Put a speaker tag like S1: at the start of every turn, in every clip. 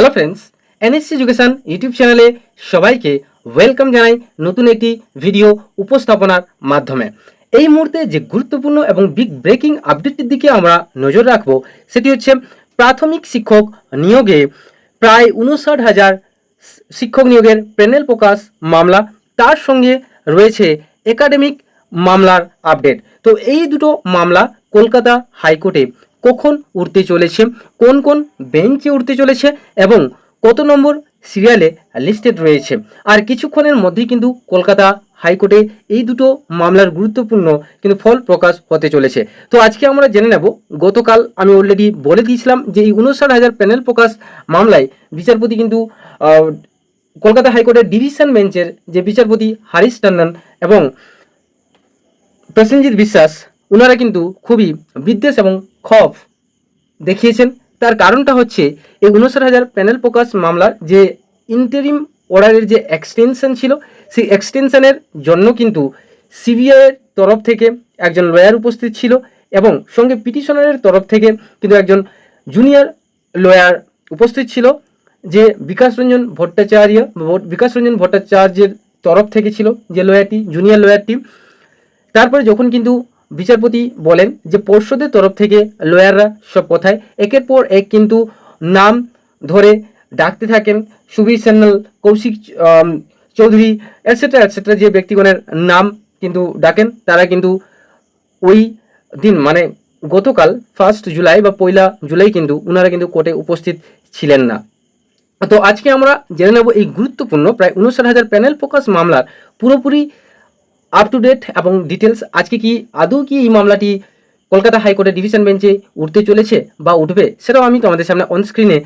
S1: Hello friends NSC education YouTube চ্যানেলে সবাইকে welcome জানাই নতুন একটি ভিডিও উপস্থাপনার মাধ্যমে। এই মুহূর্তে যে গুরুত্বপূর্ণ এবং বিগ ব্রেকিং আপডেটটির দিকে আমরা নজর রাখব, সেটি হচ্ছে প্রাথমিক শিক্ষক নিয়োগে প্রায় উনষাট হাজার শিক্ষক নিয়োগের প্যানেল প্রকাশ মামলা, তার সঙ্গে রয়েছে একাডেমিক মামলার আপডেট তো এই দুটো মামলা কলকাতা হাইকোর্টে কখন উঠতে চলেছে, কোন কোন বেঞ্চে উঠতে চলেছে এবং কত নম্বর সিরিয়ালে লিস্টেড রয়েছে। আর কিছুক্ষণের মধ্যেই কিন্তু কলকাতা হাইকোর্টে এই দুটো মামলার গুরুত্বপূর্ণ কিন্তু ফল প্রকাশ হতে চলেছে। তো আজকে আমরা জেনে নেব, গতকাল আমি অলরেডি বলে দিয়েছিলাম যে এই উনষাট হাজার প্যানেল প্রকাশ মামলায় বিচারপতি কিন্তু কলকাতা হাইকোর্টের ডিভিশন বেঞ্চের যে বিচারপতি হারিশ টন্ডন এবং প্রসেনজিৎ বিশ্বাস ওনারা কিন্তু খুবই বিদ্বেষ এবং ক্ষোভ দেখিয়েছেন, তার কারণটা হচ্ছে, এই উনষাট হাজার প্যানেল প্রকাশ মামলার যে ইন্টারিম অর্ডারের যে এক্সটেনশন ছিল, সেই এক্সটেনশনের জন্য কিন্তু সিবিআইয়ের তরফ থেকে একজন লয়ার উপস্থিত ছিল এবং সঙ্গে পিটিশনারের তরফ থেকে কিন্তু একজন জুনিয়র লয়ার উপস্থিত ছিল, যে বিকাশ রঞ্জন ভট্টাচার্য বিকাশ রঞ্জন ভট্টাচার্যের তরফ থেকে ছিল যে লয়ারটি জুনিয়র লয়ারটি তারপরে যখন কিন্তু বিচারপতি বলেন যে পর্ষদের তরফ থেকে লয়াররা সব কথায় একের পর এক কিন্তু নাম ধরে ডাকতে থাকেন Subir Sanyal Kaushik Chowdhury et cetera et cetera যে ব্যক্তিগণের নাম কিন্তু ডাকেন, তারা কিন্তু ওই দিন মানে গতকাল ফার্স্ট জুলাই বা পয়লা জুলাই কিন্তু ওনারা কিন্তু কোর্টে উপস্থিত ছিলেন না। তো আজকে আমরা জেনে নেব এই গুরুত্বপূর্ণ, প্রায় উনষাট হাজার প্যানেল প্রকাশ মামলার পুরোপুরি আপ টু ডেট এবং ডিটেলস আজকে কি আদৌ কি এই মামলাটি কলকাতা হাইকোর্টের ডিভিশন বেঞ্চে উঠতে চলেছে বা উঠবে সেটাও আমি তোমাদের সামনে অন স্ক্রিনে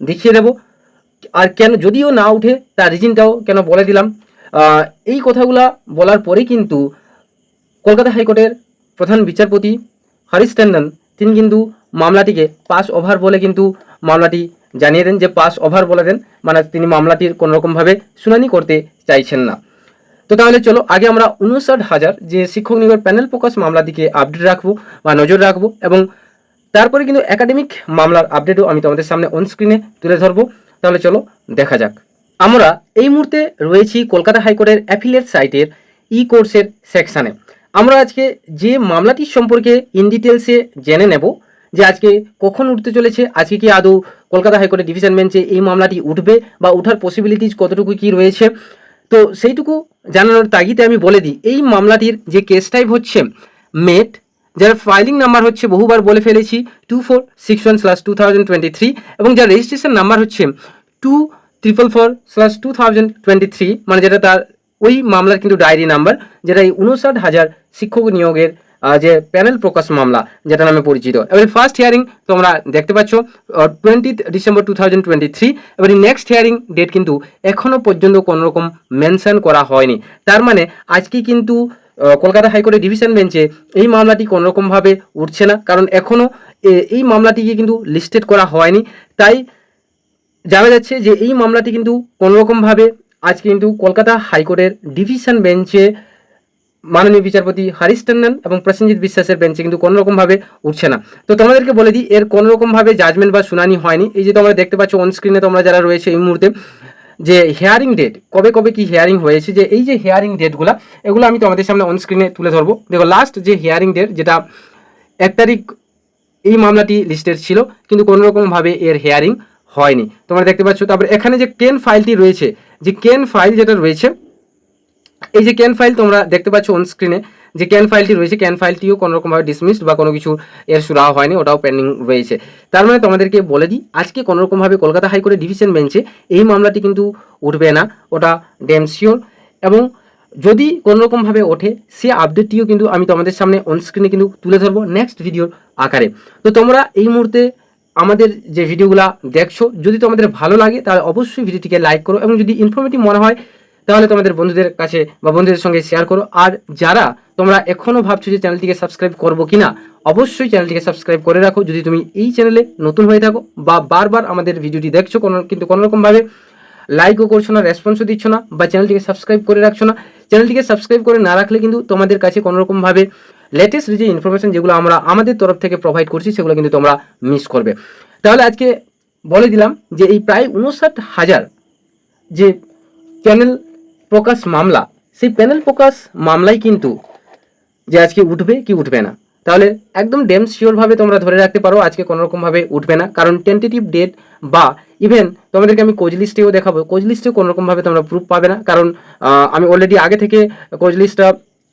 S1: দেখিয়ে দেব। আর কেন যদিও না উঠে, তার রিজিনটাও কেন বলে দিলাম। এই কথাগুলা বলার পরে কিন্তু কলকাতা হাইকোর্টের প্রধান বিচারপতি হরিশ ট্যান্ডন, তিনি কিন্তু মামলাটিকে পাস ওভার বলে কিন্তু মামলাটি জানিয়ে দেন যে পাস ওভার বলে দেন মানে তিনি মামলাটির কোনোরকমভাবে শুনানি করতে চাইছেন না। তো তাহলে চলো, আগে আমরা উনষাট হাজার যে শিক্ষক নিয়োগের প্যানেল প্রকাশ মামলা দিকে আপডেট রাখব বা নজর রাখব এবং তারপরে কিন্তু একাডেমিক মামলার আপডেটও আমি তোমাদের সামনে অন স্ক্রিনে তুলে ধরবো। তাহলে চলো, দেখা যাক। আমরা এই মুহূর্তে রয়েছি কলকাতা হাইকোর্টের অ্যাফিলিয়েট সাইটের ই কোর্সের সেকশানে আমরা আজকে যে মামলাটি সম্পর্কে ইন ডিটেলসে জেনে নেব, যে আজকে কখন উঠতে চলেছে, আজকে কি আদৌ কলকাতা হাইকোর্টের ডিভিশন বেঞ্চে এই মামলাটি উঠবে বা উঠার পসিবিলিটিজ কতটুকু কি রয়েছে তো সেইটুকু জানানোর তাগিদে আমি বলে দিই, এই মামলাটির যে কেস টাইপ হচ্ছে মেট যার ফাইলিং নাম্বার হচ্ছে বহুবার বলে ফেলেছি two four six one slash two thousand twenty three এবং যার রেজিস্ট্রেশন নাম্বার হচ্ছে two triple four slash two thousand twenty three মানে যেটা তার ওই মামলার কিন্তু ডায়েরি নাম্বার যেটা এই উনষাট হাজার শিক্ষক নিয়োগের যে প্যানেল প্রকাশ মামলা যেটা নামে পরিচিত। এবার ফার্স্ট হিয়ারিং তোমরা দেখতে পাচ্ছ twenty December two thousand twenty three এবার নেক্সট হিয়ারিং ডেট কিন্তু এখনও পর্যন্ত কোনো রকম মেনশন করা হয়নি। তার মানে আজকে কিন্তু কলকাতা হাইকোর্টের ডিভিশন বেঞ্চে এই মামলাটি কোনোরকমভাবে উঠছে না, কারণ এখনও এই মামলাটিকে কিন্তু লিস্টেড করা হয়নি। তাই জানা যাচ্ছে যে এই মামলাটি কিন্তু কোনোরকমভাবে আজ কিন্তু কলকাতা হাইকোর্টের ডিভিশন বেঞ্চে মাননীয় বিচারপতি হারিশ টন্ডন এবং প্রসেনজিৎ বিশ্বাসের বেঞ্চে কিন্তু কোনোরকমভাবে উঠছে না। তো তোমাদেরকে বলে দিই, এর কোনোরকমভাবে জাজমেন্ট বা শুনানি হয়নি। এই যে তোমরা দেখতে পাচ্ছ অনস্ক্রিনে তোমরা যারা রয়েছে এই মুহূর্তে, যে হেয়ারিং ডেট কবে কবে কি হেয়ারিং হয়েছে, যে এই যে হেয়ারিং ডেটগুলো এগুলো আমি তোমাদের সামনে অনস্ক্রিনে তুলে ধরবো। দেখো লাস্ট যে হেয়ারিং ডেট যেটা এক তারিখ এই মামলাটি লিস্টেড ছিল, কিন্তু কোনো রকমভাবে এর হেয়ারিং হয়নি। তোমরা দেখতে পাচ্ছ, তারপরে এখানে যে কেন ফাইলটি রয়েছে, যে কেন ফাইল যেটা রয়েছে এই যে ক্যান ফাইল তোমরা দেখতে পাচ্ছ অন স্ক্রিনে যে ক্যান ফাইলটি রয়েছে ক্যান ফাইলটিও কোনোরকমভাবে ডিসমিসড বা কোনো কিছু এর সুরা হয়নি, ওটাও পেন্ডিং রয়েছে। তার মানে তোমাদেরকে বলে দিই, আজকে কোনো রকমভাবে কলকাতা হাইকোর্টের ডিভিশন বেঞ্চে এই মামলাটি কিন্তু উঠবে না, ওটা ড্যাম শিওর এবং যদি কোনোরকমভাবে ওঠে, সে আপডেটটিও কিন্তু আমি তোমাদের সামনে অন স্ক্রিনে কিন্তু তুলে ধরবো নেক্সট ভিডিওর আকারে। তো তোমরা এই মুহূর্তে আমাদের যে ভিডিওগুলো দেখছ, যদি তোমাদের ভালো লাগে, তাহলে অবশ্যই ভিডিওটিকে লাইক করো এবং যদি ইনফরমেটিভ মনে হয় তাহলে তোমাদের বন্ধুদের কাছে বা বন্ধুদের সঙ্গে শেয়ার করো। আর যারা তোমরা এখনও ভাবছ যে চ্যানেলটিকে সাবস্ক্রাইব করব কি না অবশ্যই চ্যানেলটিকে সাবস্ক্রাইব করে রাখো। যদি তুমি এই চ্যানেলে নতুন হয়ে থাকো বা বারবার আমাদের ভিডিওটি দেখছ কোনো, কিন্তু কোনোরকমভাবে লাইকও করছ না রেসপন্সও দিচ্ছ না বা চ্যানেলটিকে সাবস্ক্রাইব করে রাখছো না চ্যানেলটিকে সাবস্ক্রাইব করে না রাখলে কিন্তু তোমাদের কাছে কোনোরকমভাবে লেটেস্ট যে ইনফরমেশন যেগুলো আমরা আমাদের তরফ থেকে প্রোভাইড করছি, সেগুলো কিন্তু তোমরা মিস করবে। তাহলে আজকে বলে দিলাম যে এই প্রায় উনষাট হাজার যে প্যানেল প্রকাশ মামলা, সেই প্যানেল প্রকাশ মামলায় কিন্তু যে আজকে উঠবে কি উঠবে না। তাহলে একদম ডেম শিওরভাবে তোমরা ধরে রাখতে পারো আজকে কোনো রকমভাবে উঠবে না। কারণ টেন্টেটিভ ডেট বা ইভেন তোমাদেরকে আমি কোচ লিস্টেও দেখাবো। কোচ লিস্টেও কোনো রকমভাবে তোমরা প্রুফ পাবে না। কারণ আমি অলরেডি আগে থেকে কোচ লিস্টটা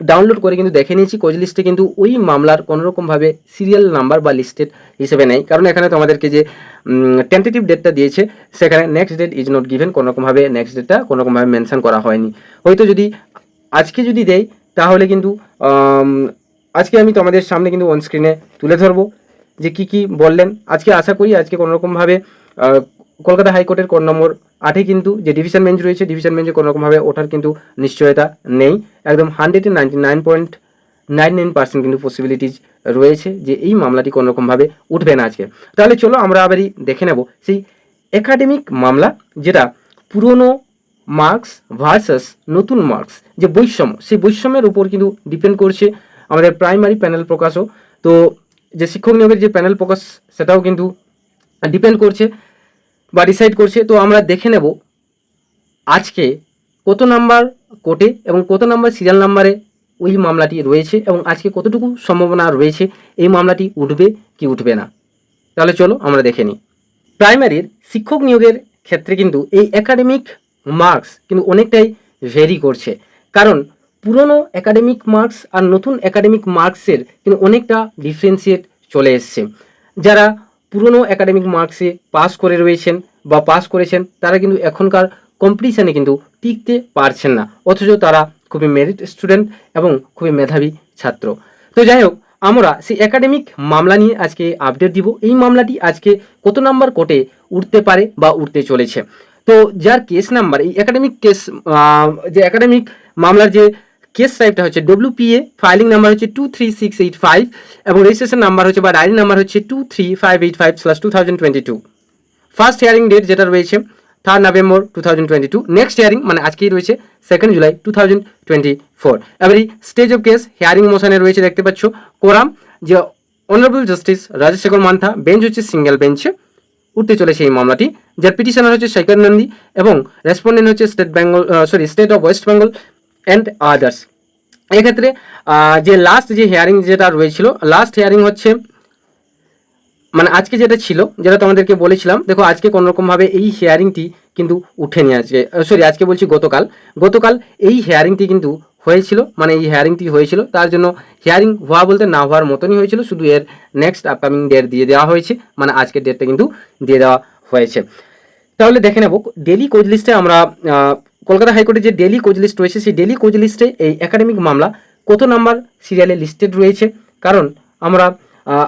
S1: ডাউনলোড করে কিন্তু দেখে নিয়েছি। কোচ লিস্টে কিন্তু ওই মামলার কোনোরকমভাবে সিরিয়াল নাম্বার বা লিস্টেড হিসেবে নেই। কারণ এখানে তোমাদেরকে যে টেন্টেটিভ ডেটটা দিয়েছে সেখানে next date is not given কোনো রকমভাবে নেক্সট ডেটটা কোনো রকমভাবে মেনশন করা হয়নি। হয়তো যদি আজকে যদি দেয় তাহলে কিন্তু আজকে আমি তোমাদের সামনে কিন্তু অন স্ক্রিনে তুলে ধরবো যে কি কি বললেন। আজকে আশা করি আজকে কোনো রকমভাবে আহ, কলকাতা হাইকোর্টের কোড নম্বর আটে কিন্তু যে ডিভিশন বেঞ্চ রয়েছে ডিভিশন বেঞ্চে কোনো রকমভাবে ওঠার কিন্তু নিশ্চয়তা নেই। একদম hundred ninety nine point nine nine percent কিন্তু পসিবিলিটিজ রয়েছে যে এই মামলাটি কোনো রকমভাবে উঠবে না আজকে। তাহলে চলো আমরা আবারই দেখে নেব সেই একাডেমিক মামলা যেটা পুরনো মার্কস ভার্সাস নতুন মার্কস যে বৈষম্য, সেই বৈষম্যের উপর কিন্তু ডিপেন্ড করছে আমাদের প্রাইমারি প্যানেল প্রকাশও তো যে শিক্ষক নিয়োগের যে প্যানেল প্রকাশ, সেটাও কিন্তু ডিপেন্ড করছে বা ডিসাইড করছে। তো আমরা দেখে নেব আজকে কত নাম্বার কোটে এবং কত নাম্বার সিরিয়াল নাম্বারে ওই মামলাটি রয়েছে এবং আজকে কতটুকু সম্ভাবনা রয়েছে, এই মামলাটি উঠবে কি উঠবে না। তাহলে চলো আমরা দেখে নিই। প্রাইমারির শিক্ষক নিয়োগের ক্ষেত্রে কিন্তু এই একাডেমিক মার্কস কিন্তু অনেকটাই ভেরি করছে। কারণ পুরনো একাডেমিক মার্কস আর নতুন একাডেমিক মার্কসের কিন্তু অনেকটা ডিফারেন্সিয়েট চলে এসছে। যারা পুরনো একাডেমিক মার্কসে পাস করে রয়েছেন বা পাস করেছেন, তারা কিন্তু এখনকার কম্পিটিশানে কিন্তু টিকতে পারছেন না। অথচ তারা খুবই মেরিট স্টুডেন্ট এবং খুবই মেধাবী ছাত্র। তো যাই হোক আমরা সেই একাডেমিক মামলা নিয়ে আজকে আপডেট দিব। এই মামলাটি আজকে কত নাম্বার কোর্টে উঠতে পারে বা উঠতে চলেছে? তো যার কেস নাম্বার এই একাডেমিক কেস যে একাডেমিক মামলার যে কেস টাইপটা হচ্ছে ডব্লিউপিএ ফাইলিং নাম্বার হচ্ছে two three six eight five এবং রেজিস্ট্রেশন নাম্বার হচ্ছে বা ডায়েরি নাম্বার হচ্ছে two three five eight five slash two thousand twenty two first hearing date যেটা রয়েছে third November two thousand twenty two next hearing মানে আজকেই রয়েছে second July two thousand twenty four এবারই stage of case hearing মোশনে রয়েছে, দেখতে পাচ্ছ, কোরাম, যে honourable justice Rajshekhar Mantha bench হচ্ছে সিঙ্গেল বেঞ্চে উঠতে চলেছে এই মামলাটি। যার পিটিশনার হচ্ছে শেখর নন্দী এবং রেসপন্ডেন্ট হচ্ছে state Bengal sorry state of West Bengal and others এক্ষেত্রে যে লাস্ট যে হিয়ারিং যেটা রয়েছিল লাস্ট হিয়ারিং হচ্ছে মানে আজকে যেটা ছিল, যেটা তোমাদেরকে বলেছিলাম, দেখো আজকে কোনো রকমভাবে এই হেয়ারিংটি কিন্তু উঠেনি আজকে। সরি আজকে বলছি গতকাল। গতকাল এই হেয়ারিংটি কিন্তু হয়েছিল মানে এই হিয়ারিংটি হয়েছিল, তার জন্য হেয়ারিং হওয়া বলতে না হওয়ার মতনই হয়েছিল, শুধু এর নেক্সট আপকামিং ডেট দিয়ে দেওয়া হয়েছে মানে আজকের ডেটটা কিন্তু দিয়ে দেওয়া হয়েছে। তাহলে দেখে নেব ডেলি কোচ লিস্টে আমরা কলকাতা হাইকোর্টে যে ডেলি কোচ লিস্ট রয়েছে, সেই ডেলি কোচ লিস্টে এই একাডেমিক মামলা কত নাম্বার সিরিয়ালে লিস্টেড রয়েছে? কারণ আমরা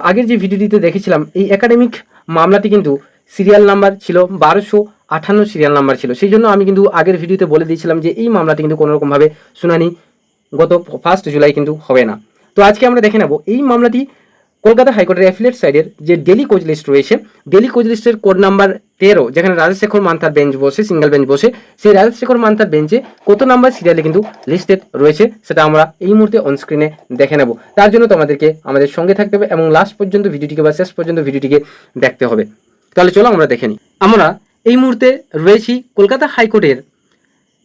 S1: আগের যে ভিডিওটিতে দেখেছিলাম, এই একাডেমিক মামলাটি কিন্তু সিরিয়াল নাম্বার ছিল বারোশো আঠান্ন সিরিয়াল নাম্বার ছিল। সেই জন্য আমি কিন্তু আগের ভিডিওতে বলে দিয়েছিলাম যে এই মামলাটি কিন্তু কোনোরকমভাবে শুনানি গত ফার্স্ট জুলাই কিন্তু হবে না। তো আজকে আমরা দেখে নেব, এই মামলাটি কলকাতা হাইকোর্টের অ্যাফিলেট সাইডের যে ডেলি কোচ লিস্ট রয়েছে, ডেলি কোচ লিস্টের কোড নাম্বার তেরো, যেখানে রাজশেখর মান্থার বেঞ্চ বসে, সিঙ্গেল বেঞ্চ বসে, সেই রাজশেখর মান্থার বেঞ্চে কত নাম্বার সিরিয়ালে কিন্তু লিস্টেড রয়েছে, সেটা আমরা এই মুহূর্তে অনস্ক্রিনে দেখে নেব। তার জন্য তোমাদেরকে আমাদের সঙ্গে থাকতে হবে এবং লাস্ট পর্যন্ত ভিডিওটিকে বা শেষ পর্যন্ত ভিডিওটিকে দেখতে হবে। তাহলে চলো আমরা দেখে নিই। আমরা এই মুহূর্তে রয়েছি কলকাতা হাইকোর্টের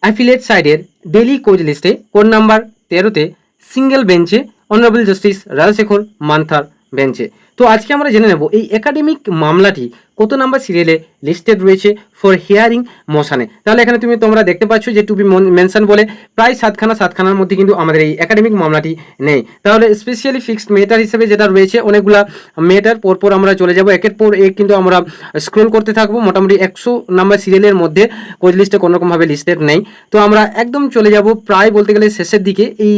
S1: অ্যাফিলেট সাইডের ডেলি কোচ লিস্টে, কোড নাম্বার তেরোতে, সিঙ্গেল বেঞ্চে অনারেবল জাস্টিস রাজশেখর মান্থার বেঞ্চে। তো আজকে আমরা জেনে নেব এই একাডেমিক মামলাটি কত নাম্বার সিরিয়ালে লিস্টেড রয়েছে ফর হিয়ারিং মোশনে। তাহলে এখানে তুমি তোমরা দেখতে পাচ্ছ যে টু বি মেনশন বলে প্রায় সাতখানা, সাতখানার মধ্যে কিন্তু আমাদের এই একাডেমিক মামলাটি নেই। তাহলে স্পেশালি ফিক্সড মেটার হিসেবে যেটা রয়েছে, অনেকগুলা মেটার পরপর আমরা চলে যাব। একের পর এক কিন্তু আমরা স্ক্রোল করতে থাকব। মোটামুটি একশো নাম্বার সিরিয়ালের মধ্যে কোচ লিস্টে কোনোরকমভাবে লিস্টেড নেই। তো আমরা একদম চলে যাব প্রায় বলতে গেলে শেষের দিকে। এই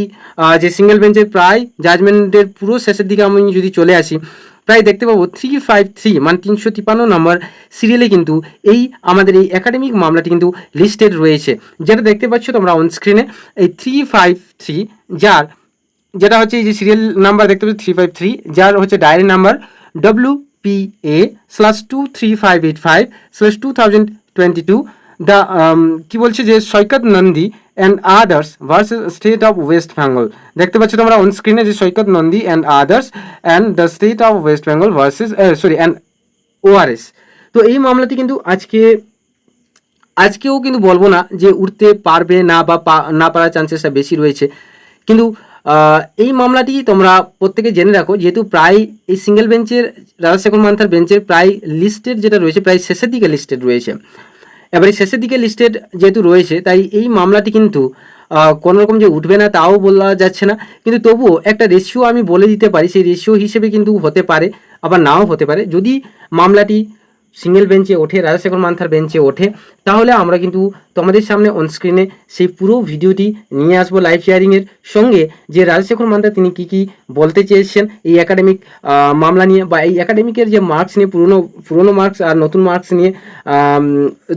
S1: যে সিঙ্গেল বেঞ্চের প্রায় জাজমেন্টের পুরো শেষের দিকে আমি যদি চলে আসি প্রায় দেখতে পাবো থ্রি ফাইভ থ্রি মানে তিনশো তিপ্পান্ন নম্বর সিরিয়ালে কিন্তু এই আমাদের এই একাডেমিক মামলাটি কিন্তু লিস্টেড রয়েছে। যেটা দেখতে পাচ্ছ তোমরা অন স্ক্রিনে এই থ্রি ফাইভ থ্রি যার, যেটা হচ্ছে এই যে সিরিয়াল নাম্বার দেখতে পাচ্ছ থ্রি ফাইভ থ্রি যার হচ্ছে diary number W P A slash two three five eight five slash two thousand twenty two the কি বলছে যে Saikat Nandi and others versus state of West Bengal দেখতে পাচ্ছ তোমরা অন স্ক্রিনে যে Saikat Nandi and others and the state of West Bengal versus sorry and ORS তো এই মামলাটি কিন্তু আজকে, আজকেও কিন্তু বলব না যে উঠতে পারবে না বা না পারার চান্সেসটা বেশি রয়েছে। কিন্তু এই মামলাটি তোমরা প্রত্যেকে জেনে রাখো, যেহেতু প্রায় এই সিঙ্গেল বেঞ্চের রাজশেখর মান্থার বেঞ্চের প্রায় লিস্টেড যেটা রয়েছে, প্রায় শেষের দিকে লিস্টেড রয়েছে। এবারে শেষের দিকে লিস্টেড যেহেতু রয়েছে, তাই এই মামলাটি কিন্তু কোনো রকম যে উঠবে না তাও বলা যাচ্ছে না। কিন্তু তবুও একটা রেশিও আমি বলে দিতে পারি, সেই রেশিও হিসেবে কিন্তু হতে পারে, আবার নাও হতে পারে। যদি মামলাটি সিঙ্গেল বেঞ্চে ওঠে রাজাশেখর মান্থার বেঞ্চে ওঠে। তাহলে আমরা কিন্তু তোমাদের সামনে অনস্ক্রিনে সেই পুরো ভিডিওটি নিয়ে আসব লাইভ শেয়ারিংয়ের সঙ্গে, যে রাজশেখর মান্থা তিনি কি কি বলতে চেয়েছেন, এই একাডেমিক মামলা নিয়ে বা এই একাডেমিকের যে মার্কস নিয়ে, পুরনো পুরনো মার্কস আর নতুন মার্কস নিয়ে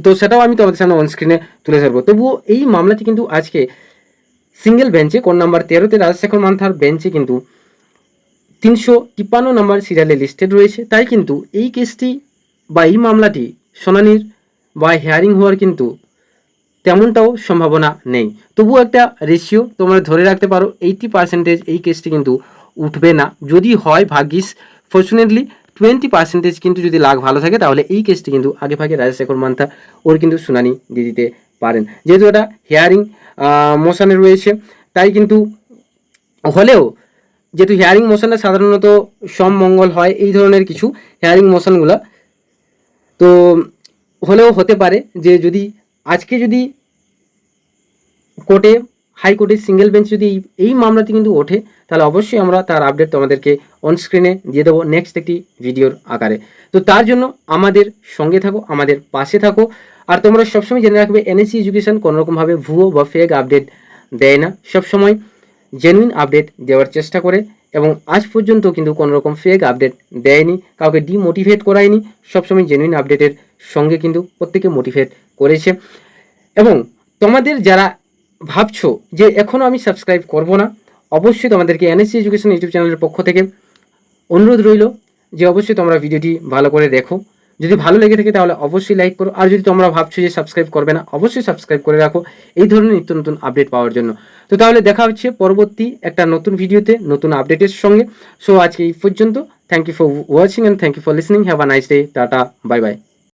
S1: তো সেটাও আমি তোমাদের সামনে অনস্ক্রিনে তুলে ধরবো। তবুও এই মামলাটি কিন্তু আজকে সিঙ্গেল বেঞ্চে কোন নাম্বার তেরোতে রাজশেখর মান্থার বেঞ্চে কিন্তু তিনশো তিপ্পান্ন নম্বর সিরিয়ালে লিস্টেড রয়েছে। তাই কিন্তু এই কেসটি বা এই মামলাটি শুনানির বা হেয়ারিং হওয়ার কিন্তু তেমনটাও সম্ভাবনা নেই। তবুও একটা রেশিও তোমরা ধরে রাখতে পারো এইটি পার্সেন্টেজ এই কেসটি কিন্তু উঠবে না। যদি হয় ভাগ্যিস ফর্চুনেটলি টোয়েন্টি পার্সেন্টেজ কিন্তু যদি লাগ ভালো থাকে, তাহলে এই কেসটি কিন্তু আগে ভাগে রাজশেখর মান্থা ওর কিন্তু শুনানি দিয়ে দিতে পারেন। যেহেতু এটা হেয়ারিং মোশানে রয়েছে, তাই কিন্তু হলেও যেহেতু হেয়ারিং মোশনটা সাধারণত সম মঙ্গল হয়, এই ধরনের কিছু হেয়ারিং মোশনগুলো তো হলেও হতে পারে যে যদি আজকে যদি কোর্টে হাইকোর্টের সিঙ্গেল বেঞ্চ যদি এই- মামলাটি কিন্তু ওঠে, তাহলে অবশ্যই আমরা তার আপডেট তোমাদেরকে অনস্ক্রিনে দিয়ে দেবো নেক্সট একটি ভিডিওর আকারে। তো তার জন্য আমাদের সঙ্গে থাকো, আমাদের পাশে থাকো, আর তোমরা সবসময় জেনে রাখবে এনএসসি এডুকেশন কোনোরকমভাবে ভুয়ো বা ফেক আপডেট দেয় না। সবসময় জেনুইন আপডেট দেওয়ার চেষ্টা করে এবং আজ পর্যন্ত কিন্তু কোনো রকম ফেক আপডেট দেয়নি, কাউকে ডিমোটিভেট করায়নি, সবসময় জেনুইন আপডেটের সঙ্গে কিন্তু প্রত্যেকে মোটিভেট করেছে। এবং তোমাদের যারা ভাবছ যে এখনও আমি সাবস্ক্রাইব করব না, অবশ্যই তোমাদেরকে এনএসসি এডুকেশন ইউটিউব চ্যানেলের পক্ষ থেকে অনুরোধ রইল যে অবশ্যই তোমরা ভিডিওটি ভালো করে দেখো। যদি ভালো লেগে থাকে তাহলে অবশ্যই লাইক করো, আর যদি তোমরা ভাবছ যে সাবস্ক্রাইব করবে না, অবশ্যই সাবস্ক্রাইব করে রাখো। এই ধরনের নিত্য নতুন আপডেট পাওয়ার জন্য। তো তাহলে দেখা হচ্ছে পরবর্তী একটা নতুন ভিডিওতে, নতুন আপডেটের সঙ্গে। সো আজকে এই পর্যন্ত। Thank you for watching and thank you for listening have a nice day tata bye bye